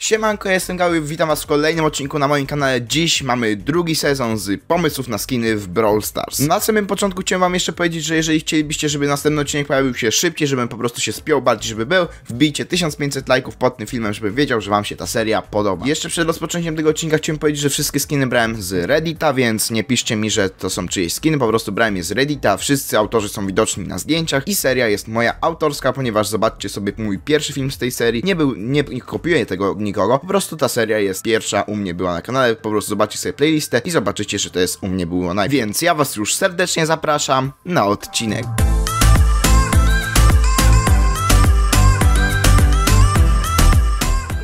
Siemanko, ja jestem Gały, witam was w kolejnym odcinku na moim kanale. Dziś mamy drugi sezon z pomysłów na skiny w Brawl Stars. Na samym początku chciałem wam jeszcze powiedzieć, że jeżeli chcielibyście, żeby następny odcinek pojawił się szybciej, żebym po prostu się spiął bardziej, żeby był, wbijcie 1500 lajków pod tym filmem, żebym wiedział, że wam się ta seria podoba. Jeszcze przed rozpoczęciem tego odcinka chciałem powiedzieć, że wszystkie skiny brałem z Reddita, więc nie piszcie mi, że to są czyjeś skiny, po prostu brałem je z Reddita, wszyscy autorzy są widoczni na zdjęciach i seria jest moja autorska, ponieważ zobaczcie sobie mój pierwszy film z tej serii, nie był, nie, nie kopiuję tego nikogo, po prostu ta seria jest pierwsza u mnie była na kanale, po prostu zobaczcie sobie playlistę i zobaczycie, że to jest u mnie było naj... Więc ja was już serdecznie zapraszam na odcinek.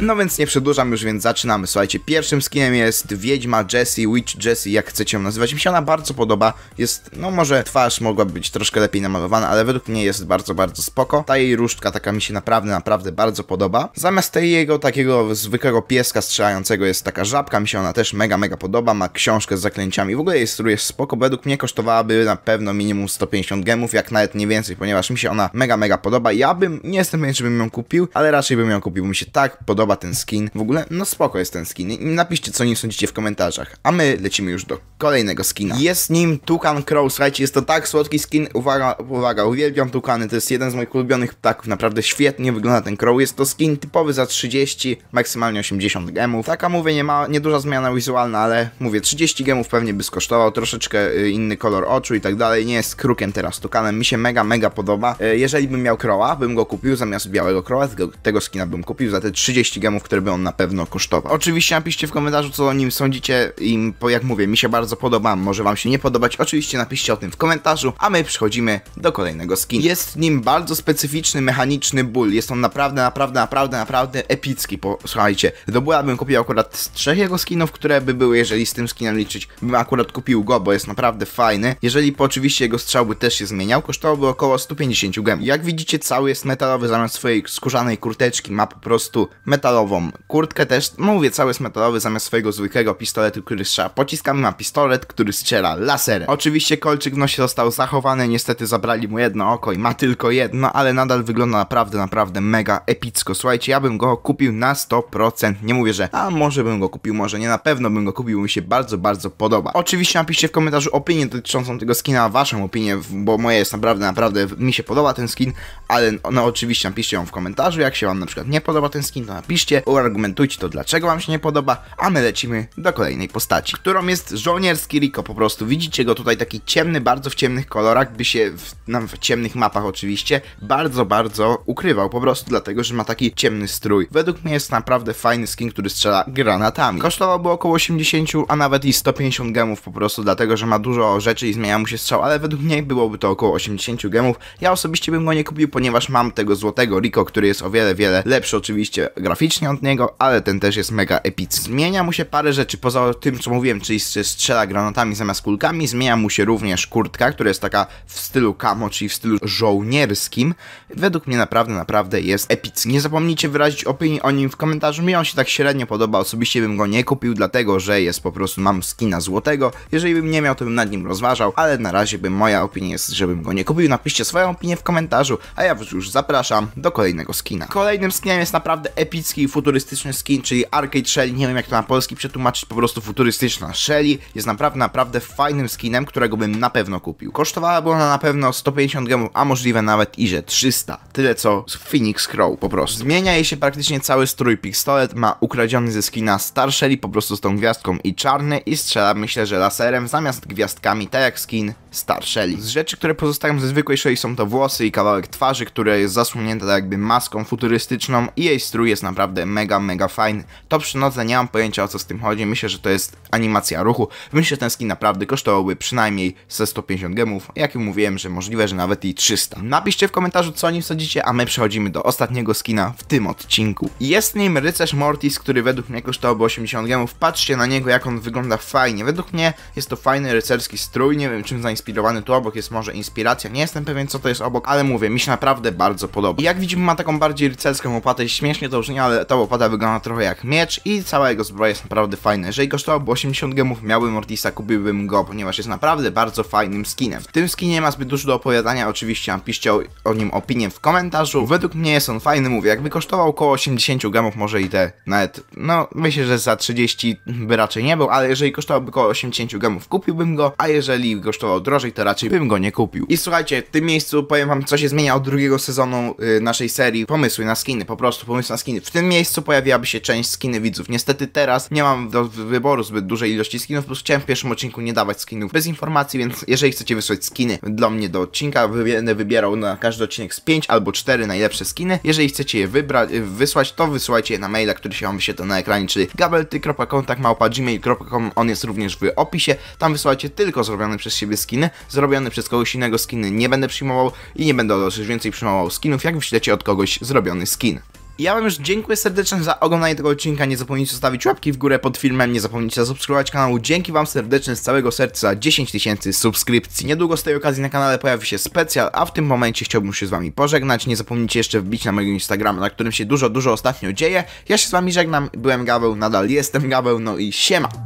No więc nie przedłużam już, więc zaczynamy. Słuchajcie, pierwszym skinem jest Wiedźma Jessie, Witch Jessie, jak chcecie ją nazywać. Mi się ona bardzo podoba. Jest, no może twarz mogłaby być troszkę lepiej namalowana, ale według mnie jest bardzo, bardzo spoko. Ta jej różdżka taka mi się naprawdę, naprawdę bardzo podoba. Zamiast tej jego takiego zwykłego pieska strzelającego jest taka żabka, mi się ona też mega, mega podoba. Ma książkę z zaklęciami. W ogóle jej strój jest spoko. Według mnie kosztowałaby na pewno minimum 150 gemów, jak nawet nie więcej, ponieważ mi się ona mega, mega podoba. Ja bym, nie jestem pewien, żebym ją kupił, ale raczej bym ją kupił, mi się tak podoba podoba ten skin. W ogóle, no spoko jest ten skin. Napiszcie, co nim sądzicie w komentarzach. A my lecimy już do kolejnego skina. Jest nim Tukan Crow. Słuchajcie, jest to tak słodki skin. Uwaga, uwaga, uwielbiam Tukany. To jest jeden z moich ulubionych ptaków. Naprawdę świetnie wygląda ten Crow. Jest to skin typowy za 30, maksymalnie 80 gemów. Taka mówię, nie ma, nieduża zmiana wizualna, ale mówię, 30 gemów pewnie by skosztował. Troszeczkę y, inny kolor oczu i tak dalej. Nie jest krukiem teraz Tukanem. Mi się mega, mega podoba. Y, jeżeli bym miał Crowa, bym go kupił zamiast białego Crowa. Tego, tego skina bym kupił za te 30 30 gemów, które by on na pewno kosztował. Oczywiście napiszcie w komentarzu, co o nim sądzicie i jak mówię, mi się bardzo podoba, może wam się nie podobać, oczywiście napiszcie o tym w komentarzu, a my przechodzimy do kolejnego skin. Jest nim bardzo specyficzny, mechaniczny ból, jest on naprawdę, naprawdę, naprawdę, naprawdę epicki, posłuchajcie, do bóla bym kupił akurat z trzech jego skinów, które by były, jeżeli z tym skinem liczyć, bym akurat kupił go, bo jest naprawdę fajny. Jeżeli po oczywiście jego strzał by też się zmieniał, kosztowałby około 150 gem. Jak widzicie, cały jest metalowy, zamiast swojej skórzanej kurteczki ma po prostu metal metalową kurtkę też, mówię, cały jest metalowy zamiast swojego zwykłego pistoletu, który strzela pociskami, ma pistolet, który strzela laserem. Oczywiście kolczyk w nosie został zachowany, niestety zabrali mu jedno oko i ma tylko jedno, ale nadal wygląda naprawdę, naprawdę mega epicko. Słuchajcie, ja bym go kupił na 100%, nie mówię, że a może bym go kupił, może nie, na pewno bym go kupił, mi się bardzo, bardzo podoba. Oczywiście napiszcie w komentarzu opinię dotyczącą tego skina, waszą opinię, bo moje jest naprawdę, naprawdę, mi się podoba ten skin, ale no oczywiście napiszcie ją w komentarzu, jak się wam na przykład nie podoba ten skin, to napiszcie napiszcie, uargumentujcie to, dlaczego wam się nie podoba, a my lecimy do kolejnej postaci, którą jest żołnierski Rico po prostu. Widzicie go tutaj taki ciemny, bardzo w ciemnych kolorach, by się w, w ciemnych mapach oczywiście bardzo, bardzo ukrywał, po prostu dlatego, że ma taki ciemny strój. Według mnie jest naprawdę fajny skin, który strzela granatami. Kosztowałby około 80, a nawet i 150 gemów po prostu, dlatego, że ma dużo rzeczy i zmienia mu się strzał, ale według mnie byłoby to około 80 gemów. Ja osobiście bym go nie kupił, ponieważ mam tego złotego Rico, który jest o wiele, wiele lepszy oczywiście graficznie graficznie od niego, ale ten też jest mega epicki. Zmienia mu się parę rzeczy, poza tym co mówiłem, czyli strzela granatami zamiast kulkami, zmienia mu się również kurtka, która jest taka w stylu camo, czyli w stylu żołnierskim. Według mnie naprawdę, naprawdę jest epicki. Nie zapomnijcie wyrazić opinii o nim w komentarzu, mi on się tak średnio podoba, osobiście bym go nie kupił, dlatego że jest po prostu, mam skina złotego, jeżeli bym nie miał, to bym nad nim rozważał, ale na razie bym, moja opinia jest, żebym go nie kupił, napiszcie swoją opinię w komentarzu, a ja już zapraszam do kolejnego skina. Kolejnym skinem jest naprawdę epicki futurystyczny skin, czyli Arcade Shelly, nie wiem jak to na polski przetłumaczyć, po prostu futurystyczna Shelly, jest naprawdę, naprawdę fajnym skinem, którego bym na pewno kupił. Kosztowałaby ona na pewno 150 gemów, a możliwe nawet i że 300. Tyle co Phoenix Crow po prostu. Zmienia jej się praktycznie cały strój. Pistolet ma ukradziony ze skina Star Shelly, po prostu z tą gwiazdką i czarny i strzela myślę, że laserem zamiast gwiazdkami, tak jak skin Star Shelly. Z rzeczy, które pozostają ze zwykłej Shelly są to włosy i kawałek twarzy, które jest zasłonięte tak jakby maską futurystyczną i jej strój jest naprawdę naprawdę mega, mega fajny. To przy nodze nie mam pojęcia o co z tym chodzi, myślę, że to jest animacja ruchu. Myślę, że ten skin naprawdę kosztowałby przynajmniej ze 150 gemów, jak mówiłem, że możliwe, że nawet i 300. Napiszcie w komentarzu co o nim sądzicie, a my przechodzimy do ostatniego skina w tym odcinku. Jest nim rycerz Mortis, który według mnie kosztowałby 80 gemów. Patrzcie na niego, jak on wygląda fajnie. Według mnie jest to fajny rycerski strój, nie wiem czym zainspirowany tu obok jest może inspiracja, nie jestem pewien co to jest obok, ale mówię, mi się naprawdę bardzo podoba. I jak widzimy ma taką bardziej rycerską opłatę, śmiesznie to brzmi, ale ta łopata wygląda trochę jak miecz i cała jego zbroja jest naprawdę fajna. Jeżeli kosztowałby 80 gemów, miałbym Mortisa, kupiłbym go, ponieważ jest naprawdę bardzo fajnym skinem. W tym skinie nie ma zbyt dużo do opowiadania, oczywiście napiszcie o, o nim opinię w komentarzu. Według mnie jest on fajny, mówię, jakby kosztował około 80 gemów, może i te nawet, no myślę, że za 30 by raczej nie był, ale jeżeli kosztowałby około 80 gemów, kupiłbym go, a jeżeli kosztował drożej, to raczej bym go nie kupił. I słuchajcie, w tym miejscu powiem wam, co się zmienia od drugiego sezonu y, naszej serii, pomysły na skiny, po prostu pomysły na skiny. W tym miejscu pojawiłaby się część skiny widzów. Niestety teraz nie mam do wyboru zbyt dużej ilości skinów, po prostu chciałem w pierwszym odcinku nie dawać skinów bez informacji, więc jeżeli chcecie wysłać skiny dla mnie do odcinka, będę wybierał na każdy odcinek z 5 albo 4 najlepsze skiny. Jeżeli chcecie je wybrać, wysłać, to wysyłajcie je na maila, który się wam wyświetla na ekranie, czyli gabelty.kontakt.gmail.com On jest również w opisie. Tam wysyłajcie tylko zrobione przez siebie skiny. Zrobione przez kogoś innego skiny nie będę przyjmował i nie będę już więcej przyjmował skinów, jak wyślecie od kogoś zrobiony skin. Ja wam już dziękuję serdecznie za oglądanie tego odcinka. Nie zapomnijcie zostawić łapki w górę pod filmem. Nie zapomnijcie zasubskrybować kanału. Dzięki wam serdecznie z całego serca za 10 tysięcy subskrypcji. Niedługo z tej okazji na kanale pojawi się specjal, a w tym momencie chciałbym się z wami pożegnać. Nie zapomnijcie jeszcze wbić na mojego Instagrama, na którym się dużo, dużo ostatnio dzieje. Ja się z wami żegnam. Byłem Gaweł, nadal jestem Gaweł, no i siema.